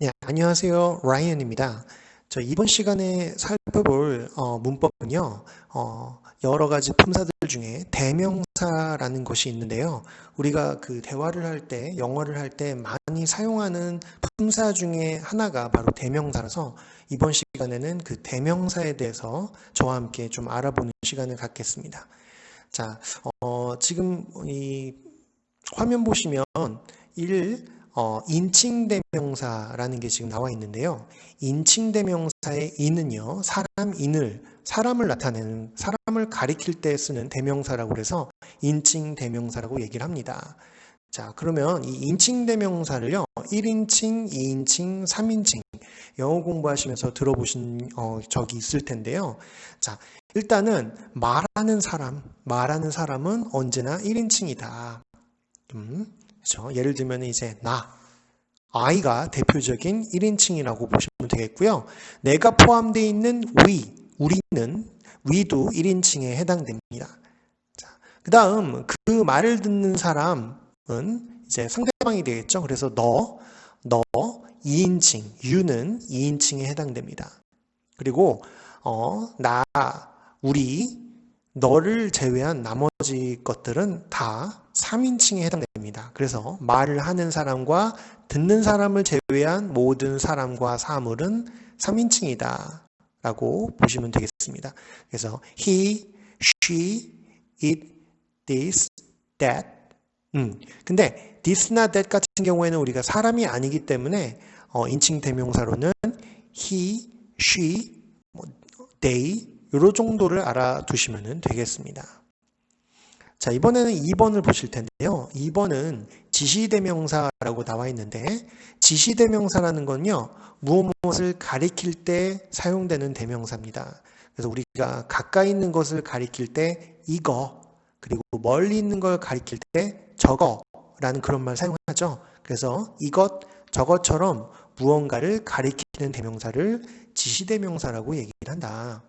네, 안녕하세요. 라이언입니다. 저 이번 시간에 살펴볼 어, 문법은요, 어, 여러 가지 품사들 중에 대명사라는 것이 있는데요. 우리가 그 대화를 할 때, 영어를 할 때 많이 사용하는 품사 중에 하나가 바로 대명사라서 이번 시간에는 그 대명사에 대해서 저와 함께 좀 알아보는 시간을 갖겠습니다. 자, 어, 지금 이 화면 보시면 1, 어, 인칭대명사라는 게 지금 나와 있는데요. 인칭대명사의 인은요, 사람 인을, 사람을 나타내는, 사람을 가리킬 때 쓰는 대명사라고 해서 인칭대명사라고 얘기를 합니다. 자, 그러면 이 인칭대명사를요, 1인칭, 2인칭, 3인칭, 영어 공부하시면서 들어보신 어, 적이 있을 텐데요. 자, 일단은 말하는 사람, 말하는 사람은 언제나 1인칭이다. 음, 그렇죠? 예를 들면 이제 나, I가 대표적인 1인칭이라고 보시면 되겠고요. 내가 포함되어 있는 we, 우리는 we도 1인칭에 해당됩니다. 자, 그 다음 그 말을 듣는 사람은 이제 상대방이 되겠죠. 그래서 너, 너 2인칭, you는 2인칭에 해당됩니다. 그리고 어, 나, 우리, 너를 제외한 나머지 것들은 다 3인칭에 해당됩니다. 그래서 말을 하는 사람과 듣는 사람을 제외한 모든 사람과 사물은 3인칭이다. 라고 보시면 되겠습니다. 그래서 he, she, it, this, that. 음. 근데 this나 that 같은 경우에는 우리가 사람이 아니기 때문에 어, 인칭 대명사로는 he, she, 뭐, they 요 정도를 알아두시면 되겠습니다. 자, 이번에는 2번을 보실 텐데요. 2번은 지시대명사라고 나와 있는데 지시대명사라는 건요. 무엇을 가리킬 때 사용되는 대명사입니다. 그래서 우리가 가까이 있는 것을 가리킬 때 이거 그리고 멀리 있는 걸 가리킬 때 저거라는 그런 말 사용하죠. 그래서 이것 저것처럼 무언가를 가리키는 대명사를 지시대명사라고 얘기를 한다.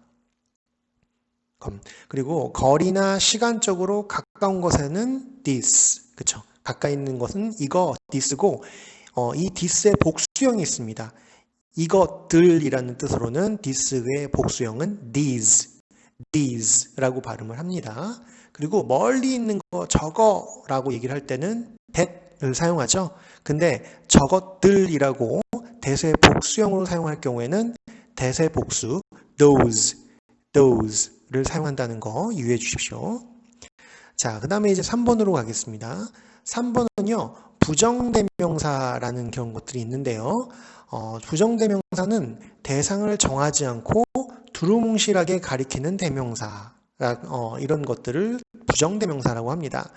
그리고 거리나 시간적으로 가까운 것에는 this, 그쵸? 가까이 있는 것은 이거, this고, 어, 이 this의 복수형이 있습니다. 이것들이라는 뜻으로는 this의 복수형은 these, these라고 발음을 합니다. 그리고 멀리 있는 거 저거라고 얘기를 할 때는 that을 사용하죠. 근데 저것들이라고 대세 복수형으로 사용할 경우에는 대세 복수 those, those 를 사용한다는 거 유의해 주십시오. 자, 그 다음에 이제 3번으로 가겠습니다. 3번은요, 부정대명사라는 그런 것들이 있는데요. 어, 부정대명사는 대상을 정하지 않고 두루뭉실하게 가리키는 대명사, 어, 이런 것들을 부정대명사라고 합니다.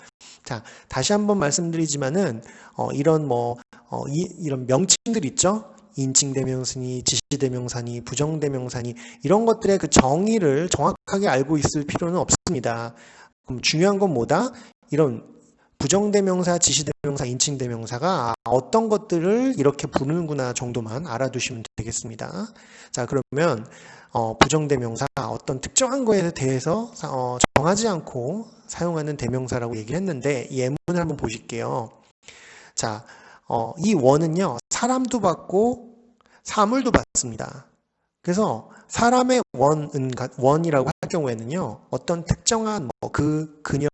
자, 다시 한번 말씀드리지만은, 어, 이런 뭐, 어, 이, 이런 명칭들 있죠? 인칭대명사니, 지시대명사니, 부정대명사니 이런 것들의 그 정의를 정확하게 알고 있을 필요는 없습니다. 그럼 중요한 건 뭐다? 이런 부정대명사, 지시대명사, 인칭대명사가 어떤 것들을 이렇게 부르는구나 정도만 알아두시면 되겠습니다. 자 그러면 어, 부정대명사 어떤 특정한 거에 대해서 어, 정하지 않고 사용하는 대명사라고 얘기를 했는데 예문을 한번 보실게요. 자, 어, 이 원은요 사람도 받고 사물도 받습니다. 그래서 사람의 원은 원이라고 할 경우에는요 어떤 특정한 뭐 그 그녀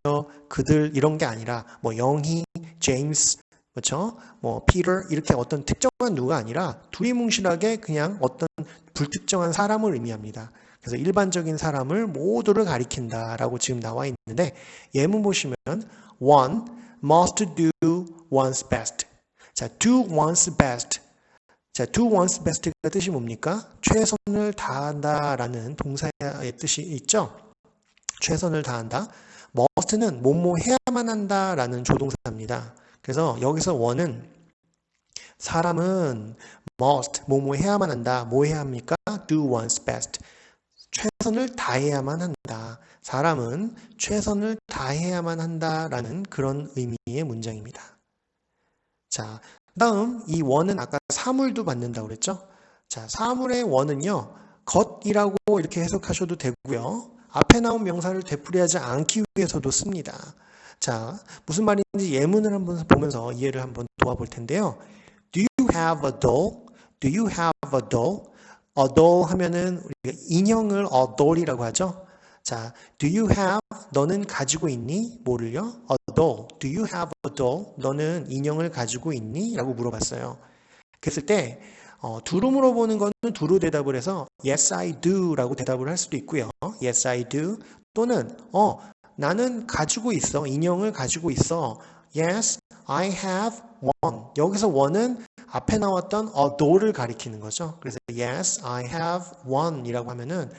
그들 이런 게 아니라 뭐 영희 제임스 그렇죠 뭐 피터 이렇게 어떤 특정한 누가 아니라 두리뭉실하게 그냥 어떤 불특정한 사람을 의미합니다. 그래서 일반적인 사람을 모두를 가리킨다라고 지금 나와 있는데 예문 보시면 one must do one's best. 자, do one's best 자, do one's best가 뜻이 뭡니까? 최선을 다한다라는 동사의 뜻이 있죠? 최선을 다한다. must는 뭐뭐 해야만 한다라는 조동사입니다. 그래서 여기서 원은 사람은 must 뭐뭐 해야만 한다. 뭐 해야 합니까? do one's best. 최선을 다해야만 한다. 사람은 최선을 다해야만 한다라는 그런 의미의 문장입니다. 자, 다음 이 원은 아까 사물도 받는다고 그랬죠? 자, 사물의 원은요. 겉이라고 이렇게 해석하셔도 되고요. 앞에 나온 명사를 되풀이하지 않기 위해서도 씁니다. 자, 무슨 말인지 예문을 한번 보면서 이해를 한번 도와볼 텐데요. Do you have a doll? Do you have a doll? A doll 하면은 우리가 인형을 a doll이라고 하죠. 자, do you have 너는 가지고 있니? 뭐를요? A doll. Do you have a doll? 너는 인형을 가지고 있니? 라고 물어봤어요. 그랬을 때 어, 두루 물어보는 거는 두루 대답을 해서 yes I do 라고 대답을 할 수도 있고요. yes I do 또는 어 나는 가지고 있어. 인형을 가지고 있어. yes I have one. 여기서 one은 앞에 나왔던 a doll을 가리키는 거죠. 그래서 yes I have one 이라고 하면은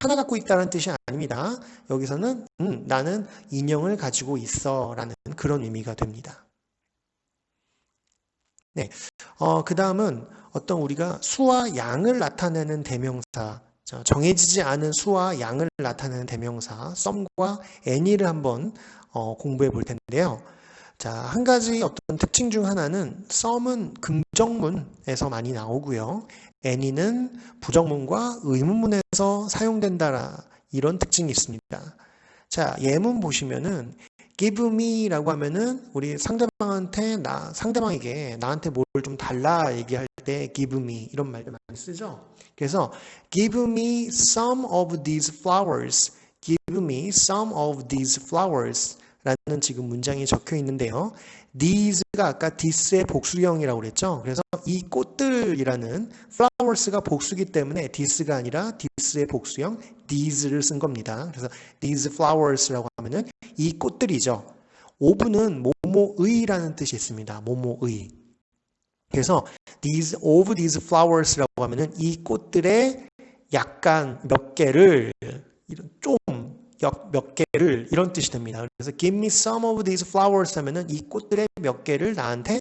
하나 갖고 있다는 뜻이 아닙니다. 여기서는 음, 나는 인형을 가지고 있어 라는 그런 의미가 됩니다. 네. 어, 그 다음은 어떤 우리가 수와 양을 나타내는 대명사, 정해지지 않은 수와 양을 나타내는 대명사, 썸과 any를 한번 어, 공부해 볼 텐데요. 자, 한 가지 어떤 특징 중 하나는 썸은 긍정문에서 많이 나오고요. any는 부정문과 의문문에서 사용된다 이런 특징이 있습니다. 자, 예문 보시면은 give me라고 하면은 우리 상대방한테 나 상대방에게 나한테 뭘 좀 달라 얘기할 때 give me 이런 말들 많이 쓰죠. 그래서 give me some of these flowers. give me some of these flowers. 라는 지금 문장이 적혀 있는데요. these가 아까 this의 복수형이라고 그랬죠. 그래서 이 꽃들이라는 flowers가 복수기 때문에 this가 아니라 this의 복수형 these를 쓴 겁니다. 그래서 these flowers라고 하면은 이 꽃들이죠. 오브는 모모의라는 뜻이 있습니다. 모모의. 그래서 these of these flowers라고 하면은 이 꽃들의 약간 몇 개를 좀 몇 개를 이런 뜻이 됩니다. 그래서 give me some of these flowers 하면은 이 꽃들의 몇 개를 나한테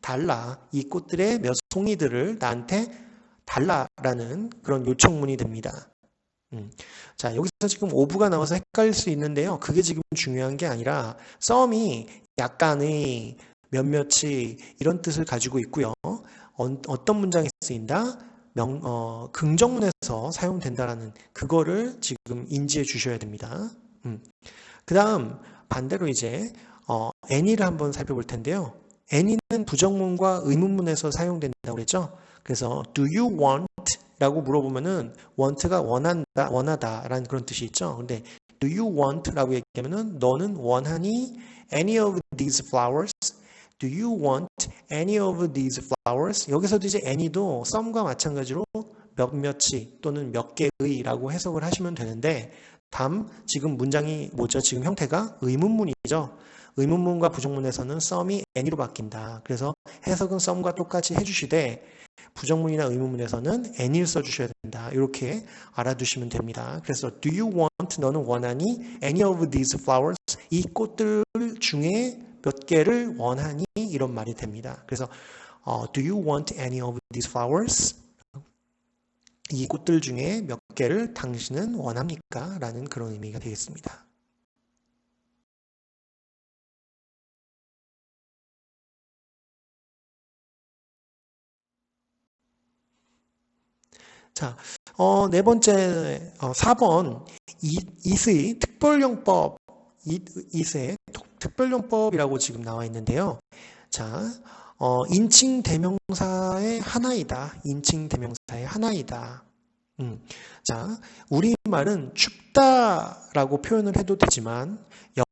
달라. 이 꽃들의 몇 송이들을 나한테 달라라는 그런 요청문이 됩니다. 음. 자, 여기서 지금 오브가 나와서 헷갈릴 수 있는데요. 그게 지금 중요한 게 아니라 썸이 약간의 몇몇이 이런 뜻을 가지고 있고요. 어, 떤 문장에 쓰인다? 명, 어, 긍정문에서 사용된다라는 그거를 지금 인지해 주셔야 됩니다. 음. 그 다음 반대로 이제 어, any를 한번 살펴볼 텐데요. any는 부정문과 의문문에서 사용된다고 그랬죠. 그래서 do you want 라고 물어보면은 want가 원한다, 원하다라는 그런 뜻이 있죠. 근데 do you want 라고 얘기하면은 너는 원하니 any of these flowers Do you want any of these flowers? 여기서도 이제 any도 some과 마찬가지로 몇몇이 또는 몇 개의라고 해석을 하시면 되는데 담 지금 문장이 뭐죠? 지금 형태가 의문문이죠. 의문문과 부정문에서는 some이 any로 바뀐다. 그래서 해석은 some과 똑같이 해주시되 부정문이나 의문문에서는 any를 써주셔야 된다. 이렇게 알아두시면 됩니다. 그래서 do you want 너는 원하니 any of these flowers 이 꽃들 중에 몇 개를 원하니 이런 말이 됩니다. 그래서 어, Do you want any of these flowers? 이 꽃들 중에 몇 개를 당신은 원합니까? 라는 그런 의미가 되겠습니다. 자, 어, 네 번째, 어, 4번, 이, 이의 특별용법, 이, 이의 특별용법이라고 지금 나와 있는데요. 자, 어, 인칭 대명사의 하나이다. 인칭 대명사의 하나이다. 음, 자, 우리말은 춥다라고 표현을 해도 되지만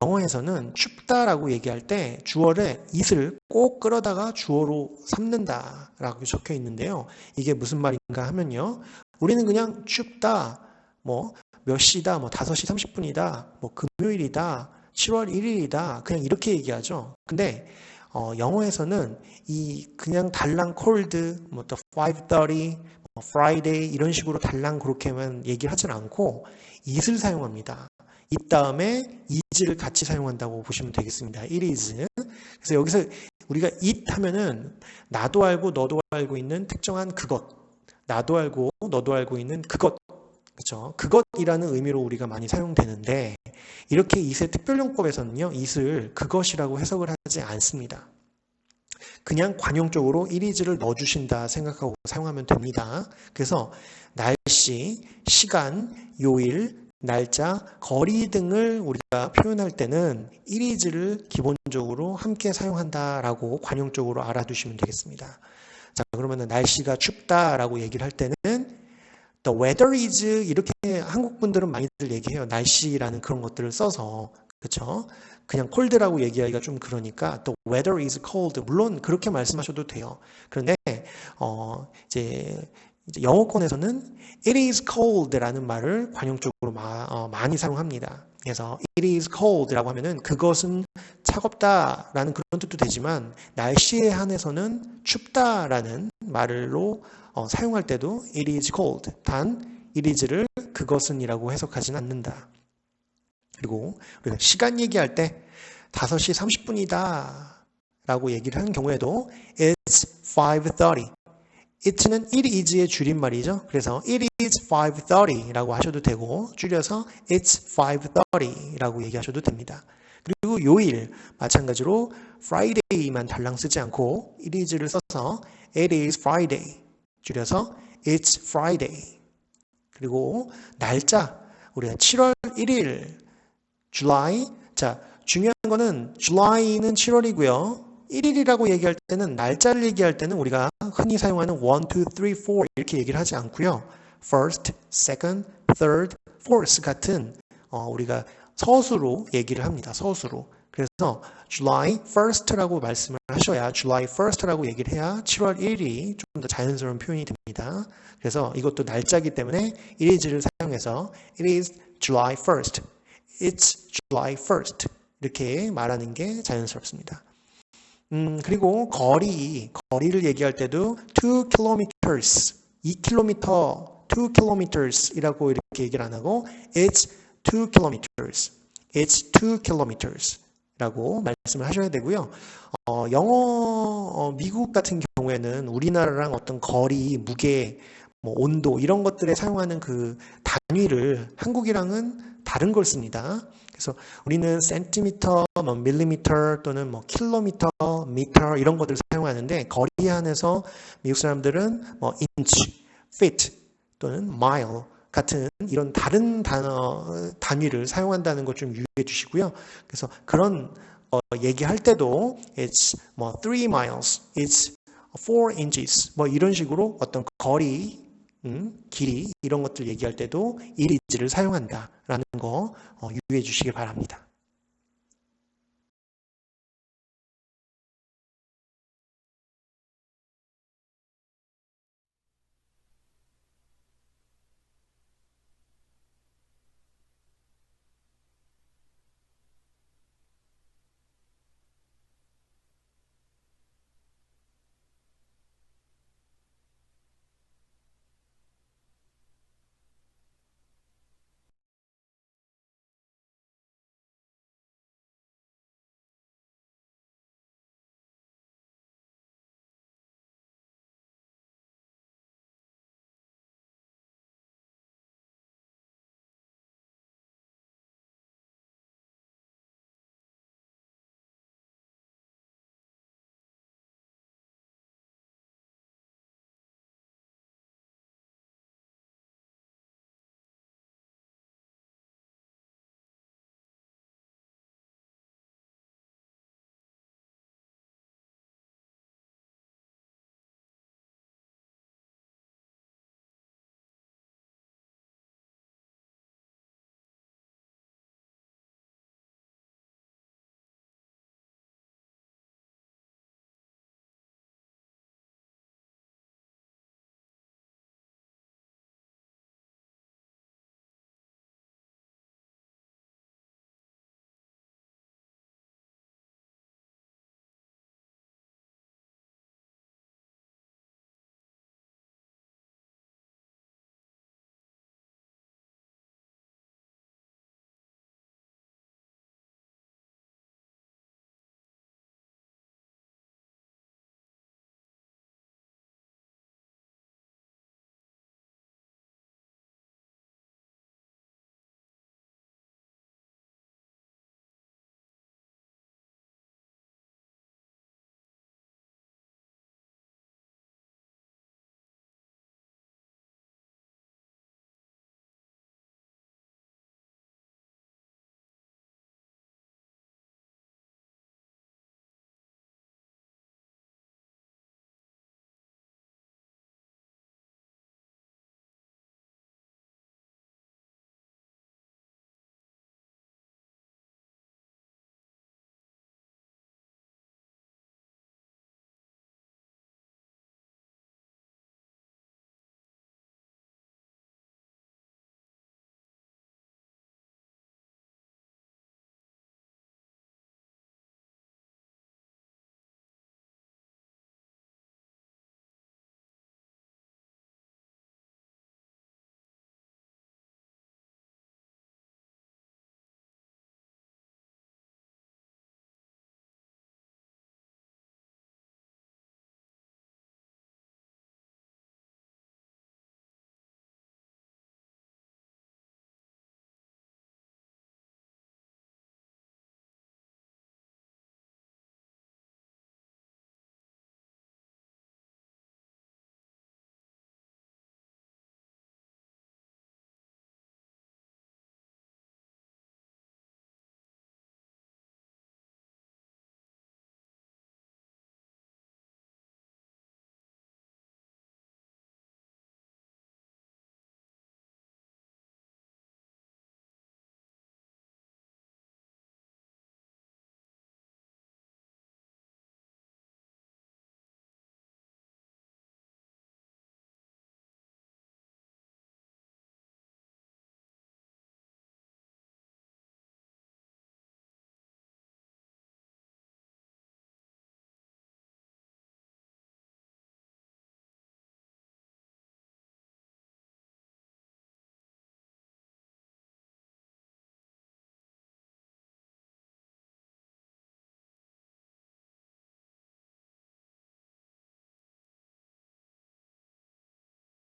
영어에서는 춥다라고 얘기할 때 주어를 it을 꼭 끌어다가 주어로 삼는다라고 적혀 있는데요. 이게 무슨 말인가 하면요. 우리는 그냥 춥다, 뭐 몇 시다, 뭐 5시 30분이다, 뭐 금요일이다, 7월 1일이다. 그냥 이렇게 얘기하죠. 근데 어, 영어에서는 이 그냥 달랑 콜드, 뭐또 5:30, 뭐 Friday 이런 식으로 달랑 그렇게만 얘기를 하진 않고 it을 사용합니다. 이 다음에 is를 같이 사용한다고 보시면 되겠습니다. it is. 그래서 여기서 우리가 it 하면은 나도 알고 너도 알고 있는 특정한 그것, 나도 알고 너도 알고 있는 그것 그렇죠? 그것이라는 의미로 우리가 많이 사용되는데 이렇게 이세 특별용법에서는요. 이슬 그것이라고 해석을 하지 않습니다. 그냥 관용적으로 이리즈를 넣어주신다 생각하고 사용하면 됩니다. 그래서 날씨, 시간, 요일, 날짜, 거리 등을 우리가 표현할 때는 이리즈를 기본적으로 함께 사용한다라고 관용적으로 알아두시면 되겠습니다. 자, 그러면은 날씨가 춥다라고 얘기를 할 때는 the weather is 이렇게 한국 분들은 많이들 얘기해요. 날씨라는 그런 것들을 써서 그렇죠? 그냥 cold라고 얘기하기가 좀 그러니까 the weather is cold 물론 그렇게 말씀하셔도 돼요. 그런데 어 이제 영어권에서는 it is cold라는 말을 관용적으로 마, 어, 많이 사용합니다. 그래서 it is cold라고 하면은 그것은 차갑다라는 그런 뜻도 되지만 날씨에 한해서는 춥다라는 말로 어, 사용할 때도 it is cold. 단 it is를 그것은이라고 해석하지는 않는다. 그리고 우리가 시간 얘기할 때 5시 30분이다 라고 얘기를 하는 경우에도 it's 5.30 it는 it is의 줄임말이죠. 그래서 it is 5.30 라고 하셔도 되고 줄여서 it's 5.30 라고 얘기하셔도 됩니다. 그리고 요일 마찬가지로 Friday만 달랑 쓰지 않고 it is를 써서 it is Friday. 줄여서 it's Friday. 그리고 날짜. 우리가 7월 1일 July. 자 중요한 거는 July는 7월이고요. 1일이라고 얘기할 때는 날짜를 얘기할 때는 우리가 흔히 사용하는 1, 2, 3, 4 이렇게 얘기를 하지 않고요. First, second, third, fourth 같은 어, 우리가 서수로 얘기를 합니다. 서수로. 그래서 July 1st라고 말씀을 하셔야 July 1st라고 얘기를 해야 7월 1일이 좀 더 자연스러운 표현이 됩니다. 그래서 이것도 날짜기 때문에 is를 사용해서 it is July 1st. It's July 1st. 이렇게 말하는 게 자연스럽습니다. 음, 그리고 거리, 거리를 얘기할 때도 2 kilometers, 2km, 2 kilometers 이라고 이렇게 얘기를 안 하고 it's 2 kilometers. It's 2 kilometers. 라고 말씀을 하셔야 되고요. 어, 영어, 어, 미국 같은 경우에는 우리나라랑 어떤 거리, 무게, 뭐 온도 이런 것들에 사용하는 그 단위를 한국이랑은 다른 걸 씁니다. 그래서 우리는 센티미터, 뭐 밀리미터 또는 뭐 킬로미터, 미터 이런 것들을 사용하는데 거리에 한해서 미국 사람들은 뭐 인치, feet 또는 mile 같은 이런 다른 단어 단위를 사용한다는 것 좀 유의해 주시고요. 그래서 그런 어, 얘기할 때도 it's 뭐3 miles, it's 4 inches 뭐 이런 식으로 어떤 거리, 음, 길이 이런 것들 얘기할 때도 it is를 사용한다라는 거 어, 유의해 주시길 바랍니다.